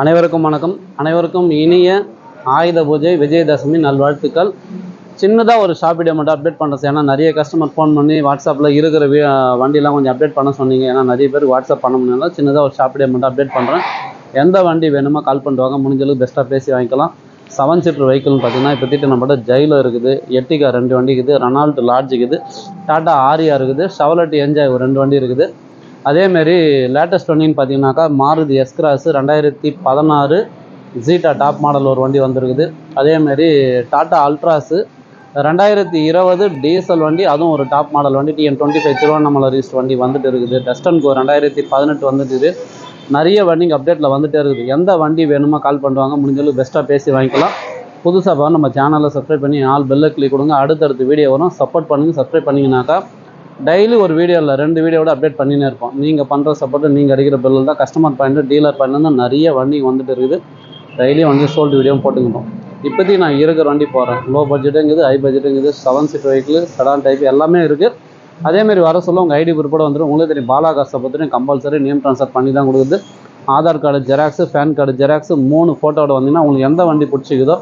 அனைவருக்கும் வணக்கம். அனைவருக்கும் இனிய ஆயுத பூஜை விஜயதசமி நல்வாழ்த்துக்கள். சின்னதாக ஒரு ஷாப் வீடியோ மட்டும் அப்டேட் பண்ணுறேன் ஏன்னா நிறைய கஸ்டமர் ஃபோன் பண்ணி வாட்ஸ்அப்பில் இருக்கிற வி- வண்டிலாம் கொஞ்சம் அப்டேட் பண்ண சொன்னீங்க. ஏன்னா நிறைய பேர் வாட்ஸ்அப் பண்ண முடியல சின்னதாக ஒரு ஷாப் வீடியோ மட்டும் அப்டேட் பண்ணுறேன் எந்த வண்டி வேணுமோ கால் பண்ணுவாங்க வாங்க. முடிஞ்ச அளவுக்கு பெஸ்ட்டாக பேசி வாங்கிக்கலாம். செவன் சீட்டர் வெஹிக்கிள்னு பார்த்தீங்கன்னா இப்போத்திட்டு நம்மகிட்ட ஜெயிலோ இருக்குது. எட்டிகா ரெண்டு வண்டி இருக்குது. ரெனால்ட் லாட்ஜ் இருக்குது டாட்டா ஆரியா இருக்குது. ஷவலட் என்ஜாய் ஒரு ரெண்டு வண்டி இருக்குது. அதேமாரி லேட்டஸ்ட் வண்டின்னு பார்த்தீங்கன்னாக்கா மாருதி எஸ் கிராஸ் ரெண்டாயிரத்தி பதினாறு ஜீட்டா டாப் மாடல் ஒரு வண்டி வந்திருக்குது. அதேமாரி டாட்டா அல்ட்ராஸு ரெண்டாயிரத்தி இருபது டீசல் வண்டி அதுவும் ஒரு டாப் மாடல் வண்டி டிஎன் டுவெண்ட்டி ஃபைவ் திருவண்ணாமலை ரீஸ்ட் வண்டி வந்துட்டு இருக்குது. டஸ்டன் கோ ரெண்டாயிரத்தி பதினெட்டு வந்துட்டு நிறைய வண்டிங்க அப்டேட்டில் வந்துட்டே இருக்குது. எந்த வண்டி வேணுமோ கால் பண்ணுவாங்க. முடிஞ்சளவு பெஸ்ட்டாக பேசி வாங்கிக்கலாம். புதுசாக பாருங்க நம்ம சேனலை சப்ஸ்கிரைப் பண்ணி ஆல் பெல்லை கிளிக் கொடுங்க. அடுத்தடுத்து வீடியோ வரும். சப்போர்ட் பண்ணுங்கள் சப்ஸ்கிரைப் பண்ணிங்கனாக்கா டெய்லி ஒரு வீடியோவில் ரெண்டு வீடியோவோட அப்டேட் பண்ணினே இருப்போம். நீங்கள் பண்ணுற சப்போர்ட்டு நீங்கள் அடிக்கிற பில்லு தான். கஸ்டமர் பாயிண்ட் டீலர் பாயிண்ட்லேருந்து நிறைய வண்டி வந்துட்டு இருக்குது. டெய்லியும் வந்து சோல்டு வீடியோவும் போட்டுக்கிட்டோம். இப்போதைக்கு நான் இருக்கிற வண்டி போகிறேன் லோ பட்ஜெட்டுங்குது high பட்ஜெட்டுங்குது seven seat vehicle sedan type எல்லாமே இருக்குது அதேமாரி வர சொல்ல உங்கள் ஐடி குறிப்போட வந்துடும் உங்களுக்கு தெரியும் பாலா காசை பற்றியும் கம்பல்சரி நேம் ட்ரான்ஸ்ஃபர் பண்ணி தான் கொடுக்குது. Aadhaar card xerox PAN card xerox மூணு ஃபோட்டோவோட வந்தீங்கன்னா உங்களுக்கு எந்த வண்டி பிடிச்சிக்குதோ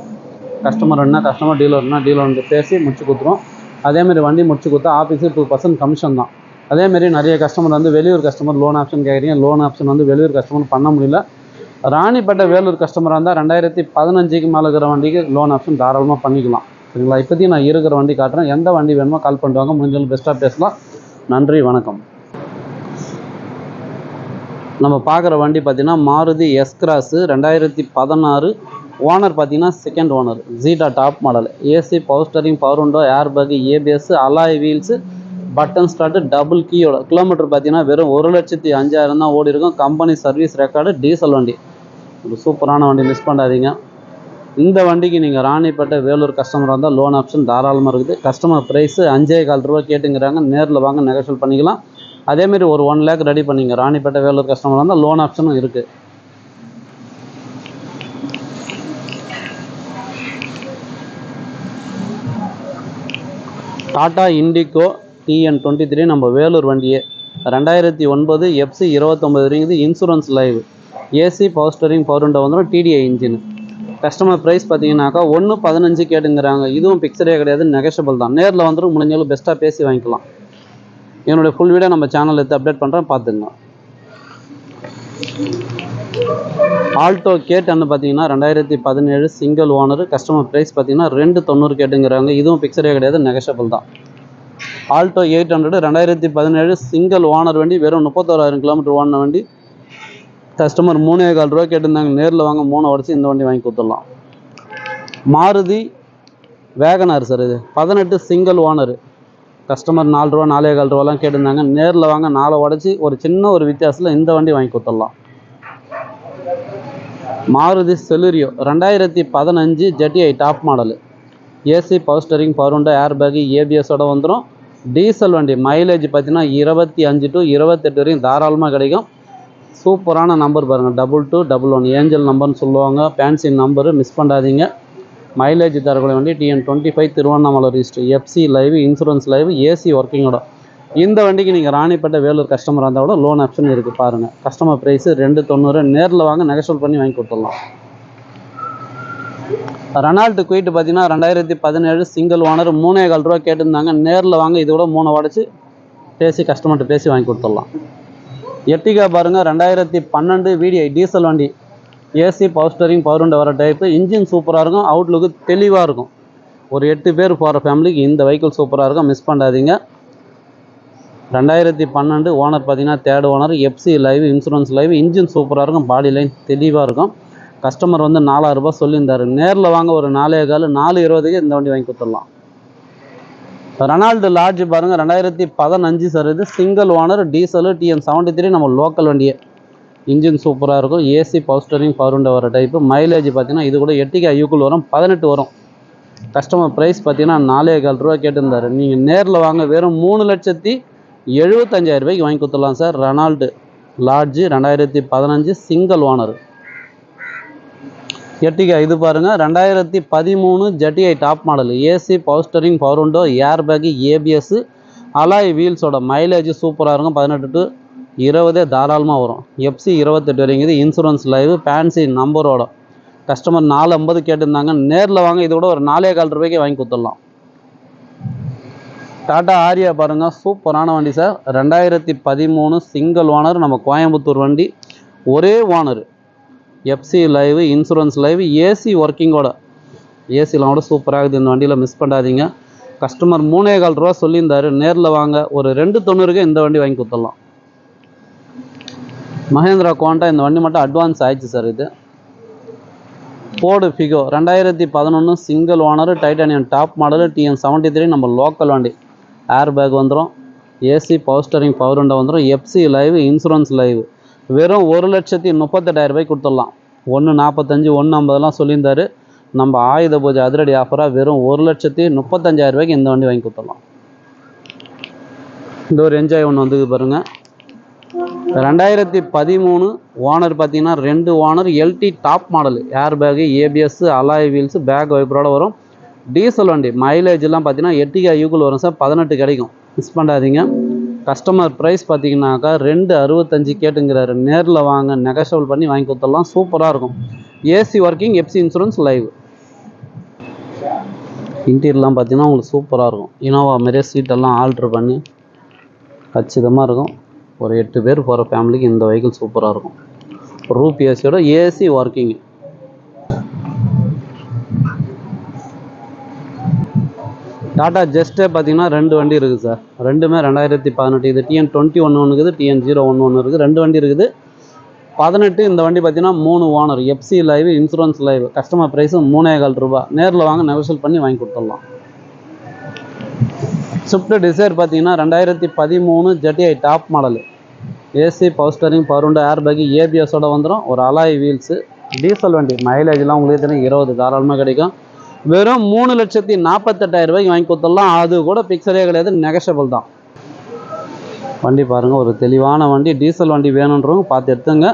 கஸ்டமர் என்ன கஸ்டமர் டீலர்னா டீலர் வந்து பேசி முடிச்சு கொடுத்துரும் அதேமாதிரி வண்டி முடிச்சு கொடுத்தா ஆஃபீஸு டூ பர்சன்ட் கமிஷன் தான். அதேமாரி நிறைய கஸ்டமர் வந்து வெளியூர் கஸ்டமர் லோன் ஆப்ஷன் கேட்குறீங்க. லோன் ஆப்ஷன் வந்து வெளியூர் கஸ்டமர் பண்ண முடியல. ராணிப்பேட்டை வேலூர் கஸ்டமராக இருந்தால் ரெண்டாயிரத்தி பதினஞ்சுக்கு மேலே இருக்கிற வண்டிக்கு லோன் ஆப்ஷன் தாராளமாக பண்ணிக்கலாம். சரிங்களா? இப்போதைக்கு நான் இருக்கிற வண்டி காட்டுறேன். எந்த வண்டி வேணுமோ கால் பண்ணுவாங்க முடிஞ்சாலும் பெஸ்ட்டாக பேசலாம். நன்றி வணக்கம். நம்ம பார்க்குற வண்டி பார்த்தீங்கன்னா மாருதி எஸ் கிராஸு ரெண்டாயிரத்தி பதினாறு ஓனர் பார்த்தீங்கன்னா second owner Zeta top model AC power steering power window air bag ABS alloy wheels button start double கீயோட kilometre பார்த்தீங்கன்னா வெறும் ஒரு லட்சத்தி அஞ்சாயிரம் தான் ஓடி இருக்கும். கம்பெனி சர்வீஸ் ரெக்கார்டு டீசல் வண்டி. ஒரு சூப்பரான வண்டி மிஸ் பண்ணாதீங்க. இந்த வண்டிக்கு நீங்கள் ராணிப்பேட்டை வேலூர் கஸ்டமராக இருந்தால் லோன் ஆப்ஷன் தாராளமாக இருக்குது. கஸ்டமர் ப்ரைஸு அஞ்சே கால் ரூபா கேட்டுங்கிறாங்க. நேரில் வாங்க நெகோஷியல் பண்ணிக்கலாம். அதேமாரி ஒரு ஒன் லேக் ரெடி பண்ணிங்க. ராணிப்பேட்டை வேலூர் கஸ்டமராக இருந்தால் லோன் ஆப்ஷனும் இருக்குது Tata Indigo TN twenty three நம்ம வேலூர் வண்டியே. ரெண்டாயிரத்தி ஒன்பது எஃப்சி இருபத்தொம்பது insurance live. AC power steering power window வந்துடும் டிடிஐ இன்ஜின் கஸ்டமர் ப்ரைஸ் பார்த்தீங்கன்னாக்கா ஒன்று பதினஞ்சு கேட்டுங்கிறாங்க. இதுவும் பிக்சரே கிடையாது நெகஷபிள் தான். நேரில் வந்துடும் முடிஞ்சாலும் பெஸ்ட்டாக பேசி வாங்கிக்கலாம். என்னுடைய ஃபுல் வீடியோ நம்ம சேனலில் எடுத்து அப்டேட் பண்ணுறேன் பார்த்துங்க. ஆல்டோ கேட் வந்து பார்த்தீங்கன்னா ரெண்டாயிரத்தி பதினேழு சிங்கிள் ஓனர் கஸ்டமர் ப்ரைஸ் பார்த்தீங்கன்னா ரெண்டு தொண்ணூறு கேட்டுங்கிறாங்க. இதுவும் பிக்சரே கிடையாது நெகஷபிள் தான். ஆல்டோ எயிட் ஹண்ட்ரடு ரெண்டாயிரத்தி பதினேழு சிங்கிள் ஓனர் வண்டி வெறும் முப்பத்தோராயிரம் கிலோமீட்டர் ஓடின வண்டி. கஸ்டமர் மூணே கால் ரூபா கேட்டிருந்தாங்க. நேரில் வாங்க மூணு உடச்சி இந்த வண்டி வாங்கி கொடுத்துடலாம். மாருதி வேகனார் சார் இது. பதினெட்டு சிங்கிள் ஓனர். கஸ்டமர் நாலு ரூபா நாலே கால் ரூபாலாம் கேட்டிருந்தாங்க. நேரில் வாங்க நாலை உடச்சி ஒரு சின்ன ஒரு வித்தியாசத்தில் இந்த வண்டி வாங்கி கொடுத்துடலாம். மாருதி செலுரியோ ரெண்டாயிரத்தி பதினஞ்சு ZDI top model. AC power steering power window air bag ஏபிஎஸோட வந்துடும் டீசல் வண்டி மைலேஜ் பார்த்தீங்கன்னா இருபத்தி அஞ்சு டு இருபத்தெட்டு வரையும் தாராளமாக கிடைக்கும். சூப்பரான நம்பர் பாருங்கள் double two double one angel நம்பர்னு சொல்லுவாங்க. ஃபேன்சி நம்பரு மிஸ் பண்ணாதீங்க. மைலேஜ் தரக்கூடிய வண்டி TN twenty five Tiruvannamalai register FC live insurance live AC ஒர்க்கிங்கோட இந்த வண்டிக்கு நீங்கள் ராணிப்பேட்டை வேலூர் கஸ்டமராக இருந்தால் கூட லோன் ஆப்ஷன் இருக்குது பாருங்கள் கஸ்டமர் ப்ரைஸு ரெண்டு தொண்ணூறு நேரில் வாங்க நெகசோல் பண்ணி வாங்கி கொடுத்துடலாம். ரெனால்ட்டு குயிட்டு பார்த்தீங்கன்னா ரெண்டாயிரத்தி பதினேழு சிங்கிள் ஓனர் மூணே கால் ரூபா கேட்டிருந்தாங்க. நேரில் வாங்க இதோட மூணு உடச்சி பேசி கஸ்டமர்கிட்ட பேசி வாங்கி கொடுத்துடலாம். எர்டிகா பாருங்கள் ரெண்டாயிரத்தி பன்னெண்டு விடிஐ டீசல் வண்டி. ஏசி பவர் ஸ்டரிங் பவர் உண்டு வர டைப்பு இன்ஜின் சூப்பராக இருக்கும் அவுட்லுக்கு தெளிவாக இருக்கும். ஒரு எட்டு பேர் போகிற ஃபேமிலிக்கு இந்த வெஹிக்கிள் சூப்பராக இருக்கும் மிஸ் பண்ணாதீங்க. ரெண்டாயிரத்தி பன்னெண்டு ஓனர் பார்த்தீங்கன்னா third owner FC live insurance live engine சூப்பராக இருக்கும் பாடி லைன் தெளிவாக இருக்கும். கஸ்டமர் வந்து நாலாயிரரூபா சொல்லியிருந்தார் சொல்லியிருந்தாரு. நேரில் வாங்க ஒரு நாலே கால் நாலு இருபதுக்கு இந்த வண்டி வாங்கி கொடுத்துடலாம். ரெனால்டு லாட்ஜ் பாருங்கள் ரெண்டாயிரத்தி பதினஞ்சு சார் இது. Single owner diesel TN seventy three நம்ம லோக்கல் வண்டியே. இன்ஜின் சூப்பராக இருக்கும். ஏசி பவர் ஸ்டரிங் பவர் வர டைப்பு மைலேஜ் பார்த்தீங்கன்னா இது கூட எட்டிக்கு ஐயூக்குள் வரும் பதினெட்டு வரும். கஸ்டமர் ப்ரைஸ் பார்த்தீங்கன்னா நாலே கால் ரூபா கேட்டிருந்தாரு. நீங்கள் நேரில் வாங்க வெறும் மூணு லட்சத்தி எழுபத்தஞ்சாயிரம் ரூபாய்க்கு வாங்கி கொடுத்துடலாம் சார். ரெனால்டு லாட்ஜு ரெண்டாயிரத்தி பதினஞ்சு சிங்கிள் ஓனர். எட்டிகா இது பாருங்கள் ரெண்டாயிரத்தி பதிமூணு ZDI top model AC power steering power window air bag ABS alloy வீல்ஸோட mileage சூப்பராக இருக்கும். பதினெட்டு டு இருபதே தாராளமாக வரும். எஃப்சி இருபத்தெட்டு வரைங்குது இன்சூரன்ஸ் லைவ் ஃபேன்சி நம்பரோட கஸ்டமர் நாலு ஐம்பது கேட்டிருந்தாங்க. நேரில் வாங்க இதோட ஒரு நாலே கால் ரூபாய்க்கு வாங்கி கொடுத்துடலாம். டாடா ஆரியா பாருங்கள் சூப்பரான வண்டி சார். ரெண்டாயிரத்தி பதிமூணு சிங்கிள் ஓனர் நம்ம கோயம்புத்தூர் வண்டி. ஒரே owner. FC live insurance live AC ஒர்க்கிங்கோட ஏசிலாம் கூட சூப்பராக இருக்குது. இந்த வண்டியில் மிஸ் பண்ணாதீங்க. கஸ்டமர் மூணே கால் ரூபா சொல்லியிருந்தாரு. நேரில் வாங்க. ஒரு ரெண்டு தொண்ணூறுக்கு இந்த வண்டி வாங்கி கொடுத்துடலாம் மகேந்திரா குவாண்டா இந்த வண்டி மட்டும் அட்வான்ஸ் ஆயிடுச்சு சார் இது. ஃபோர்டு ஃபிகோ ரெண்டாயிரத்தி பதினொன்று single owner titanium top model TN seventy three நம்ம லோக்கல் வண்டி. ஏர் பேக் வந்துடும் AC power steering power window வந்துடும் எஃப்சி லைவ் இன்சூரன்ஸ் லைவ் வெறும் ஒரு லட்சத்தி முப்பத்தெட்டாயிரம் ரூபாய்க்கு கொடுத்துடலாம். ஒன்று நாற்பத்தஞ்சு ஒன்று ஐம்பதெல்லாம் சொல்லியிருந்தாரு. நம்ம ஆயுத பூஜை அதிரடி ஆஃபராக வெறும் ஒரு லட்சத்தி முப்பத்தஞ்சாயிரம் ரூபாய்க்கு இந்த வண்டி வாங்கி கொடுத்துடலாம். இந்த ஒரு என்ஜாய் ஒன்று வந்து பாருங்கள் ரெண்டாயிரத்தி பதிமூணு ஓனர் பார்த்தீங்கன்னா ரெண்டு owner LT top model air bag ABS alloy wheels back வைப்பரோட வரும். டீசல் வண்டி மைலேஜ்லாம் பார்த்தீங்கன்னா எட்டிகா யூக்குள் வரும் சார். பதினெட்டு கிடைக்கும். மிஸ் பண்ணாதீங்க. கஸ்டமர் ப்ரைஸ் பார்த்தீங்கன்னாக்கா ரெண்டு அறுபத்தஞ்சு கேட்டுங்கிறாரு. நேரில் வாங்க நெகஷபிள் பண்ணி வாங்கி கொடுத்துடலாம். சூப்பராக இருக்கும். AC working FC insurance live இன்டீரியர்லாம் பார்த்தீங்கன்னா உங்களுக்கு சூப்பராக இருக்கும். இனோவா மாதிரியே சீட்டெல்லாம் ஆல்ட்ரு பண்ணி கச்சிதமாக இருக்கும். ஒரு எட்டு பேர் போகிற ஃபேமிலிக்கு இந்த வெஹிக்கிள் சூப்பராக இருக்கும். ரூப் ஏசியோட ஏசி ஒர்க்கிங்கு டாடா ஜெஸ்ட்டே பார்த்தீங்கன்னா ரெண்டு வண்டி இருக்குது சார். ரெண்டுமே ரெண்டாயிரத்தி பதினெட்டு. இது டிஎன் டுவெண்ட்டி ஒன்று ஒன்று இருக்குது டிஎன் ஜீரோ ஒன்று ஒன்று இருக்குது. ரெண்டு வண்டி இருக்குது. பதினெட்டு இந்த வண்டி பார்த்தீங்கன்னா மூணு owner. FC live insurance live customer ப்ரைஸும் மூணே கால் ரூபா நேரில் வாங்க நெகோஷியல் பண்ணி வாங்கி கொடுத்துடலாம். ஸ்விஃப்ட் டிசைர் பார்த்தீங்கன்னா ரெண்டாயிரத்தி பதிமூணு ZDI top model AC power steering பவருண்டு ஏர் பேக் ஏபிஎஸோட வந்துடும் ஒரு அலாய் வீல்ஸு டீசல் வண்டி. மைலேஜ்லாம் உங்களுக்கு தெரியும். இருபது தாராளமாக கிடைக்கும். வெறும் மூணு லட்சத்தி நாற்பத்தெட்டாயிரம் ரூபாய்க்கு வாங்கி கொடுத்துடலாம். அது கூட பிக்சரே கிடையாது நெகஷபிள் தான். வண்டி பாருங்கள் ஒரு தெளிவான வண்டி டீசல் வண்டி வேணுன்றவங்க பார்த்து எடுத்துங்க.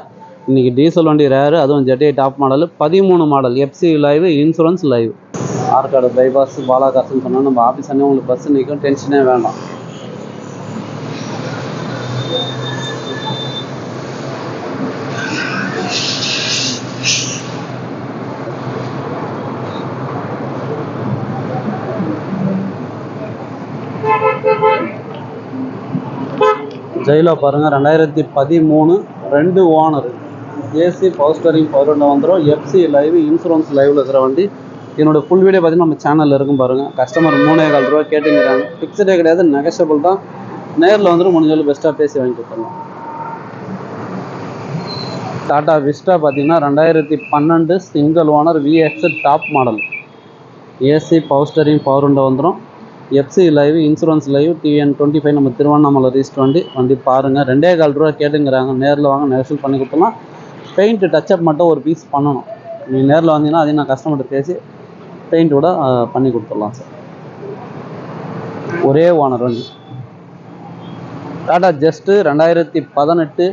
இன்றைக்கி டீசல் வண்டி ரேரு அதுவும் ஜெட்டிஐ டாப் மாடல் பதிமூணு model FC live insurance live Arcot bypass பாலாகாசுன்னு சொன்னால் நம்ம ஆஃபீஸ் அண்ணே உங்களுக்கு பஸ் நிற்கும் டென்ஷனே வேண்டாம். ஜெயிலோ பாருங்கள் ரெண்டாயிரத்தி பதிமூணு ரெண்டு owner. AC power steering power வந்துடும் எஃப்சி லைவ் இன்சூரன்ஸ் லைவில் இருக்கிற வண்டி. என்னோட ஃபுல் வீடியோ பார்த்தீங்கன்னா நம்ம சேனலில் இருக்கும் பாருங்கள் கஸ்டமர் மூணே கால் ரூபா கேட்டுங்கிறாங்க ஃபிக்ஸ்டே கிடையாது நெகஷபிள் தான். நேரில் வந்துட்டு முடிஞ்சாலும் பெஸ்ட்டாக பேசி வாங்கி கொடுத்துருவோம் டாடா விஸ்டா பார்த்தீங்கன்னா ரெண்டாயிரத்தி பன்னெண்டு single owner VX top model AC power steering power உண்டை வந்துடும் FC live insurance live TN twenty five நம்ம திருவண்ணாமலை ரிஜிஸ்டர் வண்டி வண்டி பாருங்கள் ரெண்டே கால் ரூபா கேட்டுங்கிறாங்க. நேரில் வாங்க நெகோஷியல் பண்ணி கொடுத்தலாம் பெயிண்ட் டச்சப் மட்டும் ஒரு பீஸ் பண்ணணும். நீங்கள் நேரில் வந்தீங்கன்னா அதையும் நான் கஸ்டமர்கிட்ட பேசி பெயிண்ட் கூட பண்ணி கொடுத்துடலாம் சார் ஒரே ஓனர் வண்டி. டாடா ஜஸ்ட்டு ரெண்டாயிரத்தி பதினெட்டு.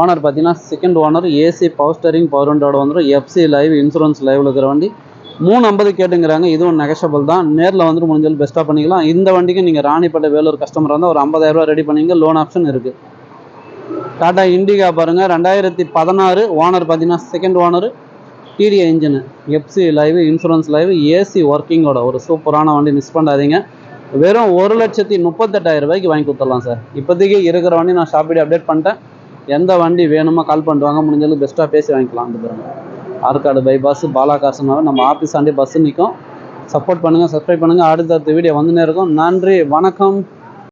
ஓனர் பார்த்தீங்கன்னா second owner AC power steering power வந்துடும் எஃப்சி லைவ் இன்சூரன்ஸ் லைவில் இருக்கிற வண்டி. மூணு ஐம்பது கேட்டுங்கிறாங்க. இதுவும் நெகஷபிள் தான். நேரில் வந்துட்டு முடிஞ்சாலும் பெஸ்ட்டாக பண்ணிக்கலாம். இந்த வண்டிக்கு நீங்கள் ராணிப்பேட்டை வேலூர் கஸ்டமர் இருந்தால் ஒரு ஐம்பதாயிரரூவா ரெடி பண்ணிங்க. லோன் ஆப்ஷன் இருக்குது டாடா இண்டிகா பாருங்கள் ரெண்டாயிரத்தி பதினாறு ஓனர் பார்த்தீங்கன்னா second owner DTA engine FC live insurance live AC ஒர்க்கிங்கோட ஒரு சூப்பரான வண்டி மிஸ் பண்ணாதீங்க. வெறும் ஒரு லட்சத்தி முப்பத்தெட்டாயிரம் ரூபாய்க்கு வாங்கி கொடுத்துடலாம் சார் இப்போதைக்கு இருக்கிற வண்டி நான் ஷாப்பிடி அப்டேட் பண்ணிட்டேன். எந்த வண்டி வேணுமோ கால் பண்ணிட்டு வாங்க. முடிஞ்சாலும் பெஸ்ட்டாக பேசி வாங்கிக்கலாம். அந்த பிறகு ஆற்காடு பைபாஸ் பாலாகாசனாவே நம்ம ஆஃபீஸ் ஆண்டே பஸ்ஸு நிற்கும் சப்போர்ட் பண்ணுங்கள் சப்ஸ்கிரைப் பண்ணுங்கள் அடுத்தடுத்த வீடியோ வந்துன்னே இருக்கும். நன்றி வணக்கம்.